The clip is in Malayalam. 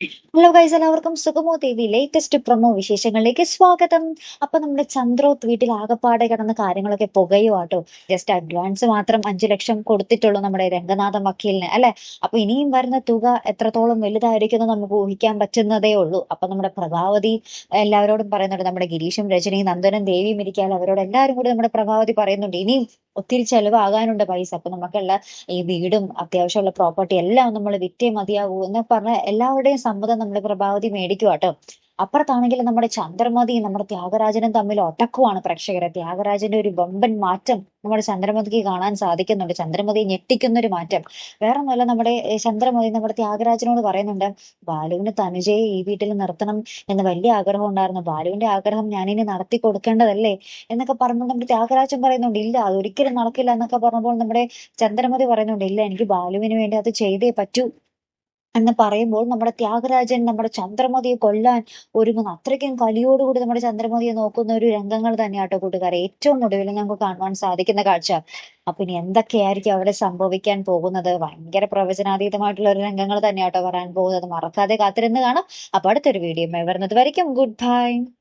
ഹലോ ഗൈസ് എല്ലാവർക്കും സുഗമോ ദേവി ലേറ്റസ്റ്റ് പ്രൊമോ വിശേഷങ്ങളിലേക്ക് സ്വാഗതം. അപ്പൊ നമ്മുടെ ചന്ദ്രോത്ത് വീട്ടിൽ ആകപ്പാടെ കിടന്ന കാര്യങ്ങളൊക്കെ പുകയുവാട്ടോ ജസ്റ്റ് അഡ്വാൻസ് മാത്രം അഞ്ചു ലക്ഷം കൊടുത്തിട്ടുള്ളൂ നമ്മുടെ രംഗനാഥൻ വക്കീലിന് അല്ലെ? അപ്പൊ ഇനിയും വരുന്ന തുക എത്രത്തോളം വലുതായിരിക്കും നമുക്ക് ഊഹിക്കാൻ പറ്റുന്നതേ ഉള്ളൂ. അപ്പൊ നമ്മുടെ പ്രഭാവതി എല്ലാവരോടും പറയുന്നുണ്ട് നമ്മുടെ ഗിരീഷും രജനിയും നന്ദനും ദേവിയും ഇരിക്കാൻ അവരോട് എല്ലാവരും കൂടി നമ്മുടെ പ്രഭാവതി പറയുന്നുണ്ട്. ഇനിയും ഒത്തിരി ചെലവാകാനുണ്ട് പൈസ. അപ്പൊ നമുക്കുള്ള ഈ വീടും അത്യാവശ്യമുള്ള പ്രോപ്പർട്ടി എല്ലാം നമ്മൾ വിറ്റേ മതിയാവൂ എന്ന് പറഞ്ഞ എല്ലാവരുടെയും സമ്മതം നമ്മൾ പ്രഭാവതി മേടിക്കുക കേട്ടോ അപ്പുറത്താണെങ്കിൽ നമ്മുടെ ചന്ദ്രമതിയും നമ്മുടെ ത്യാഗരാജനും തമ്മിൽ ഒട്ടക്കുവാണ് പ്രേക്ഷകരെ. ത്യാഗരാജന്റെ ഒരു ബമ്പൻ മാറ്റം നമ്മുടെ ചന്ദ്രമതിക്ക് കാണാൻ സാധിക്കുന്നുണ്ട്. ചന്ദ്രമതി ഞെട്ടിക്കുന്ന ഒരു മാറ്റം. വേറെ ഒന്നുമല്ല നമ്മുടെ ചന്ദ്രമതി നമ്മുടെ ത്യാഗരാജനോട് പറയുന്നുണ്ട് ബാലുവിന് തനുജയെ ഈ വീട്ടിൽ നിർത്തണം എന്ന് വലിയ ആഗ്രഹം ഉണ്ടായിരുന്നു. ബാലുവിന്റെ ആഗ്രഹം ഞാനിനി നടത്തി കൊടുക്കേണ്ടതല്ലേ എന്നൊക്കെ പറഞ്ഞപ്പോൾ നമ്മുടെ ത്യാഗരാജൻ പറയുന്നുണ്ട് ഇല്ല അതൊരിക്കലും നടക്കില്ല എന്നൊക്കെ പറഞ്ഞപ്പോൾ നമ്മുടെ ചന്ദ്രമതി പറയുന്നുണ്ട് ഇല്ല എനിക്ക് ബാലുവിന് വേണ്ടി അത് ചെയ്തേ പറ്റൂ എന്ന് പറയുമ്പോൾ നമ്മുടെ ത്യാഗരാജൻ നമ്മുടെ ചന്ദ്രമതിയെ കൊല്ലാൻ ഒരുങ്ങുന്ന. അത്രയ്ക്കും കലിയോടുകൂടി നമ്മുടെ ചന്ദ്രമതിയെ നോക്കുന്ന ഒരു രംഗങ്ങൾ തന്നെയാട്ടോ കൂട്ടുകാരെ. ഏറ്റവും ഒടുവിൽ നമുക്ക് കാണുവാൻ സാധിക്കുന്ന കാഴ്ച. അപ്പൊ ഇനി എന്തൊക്കെയായിരിക്കും അവിടെ സംഭവിക്കാൻ പോകുന്നത്? ഭയങ്കര പ്രവചനാതീതമായിട്ടുള്ള ഒരു രംഗങ്ങൾ തന്നെയാട്ടോ പറയാൻ പോകുന്നത്. മറക്കാതെ കാത്തിരുന്ന് കാണാം. അപ്പൊ അടുത്തൊരു വീഡിയോ വരുന്നത് വരയ്ക്കും. Good bye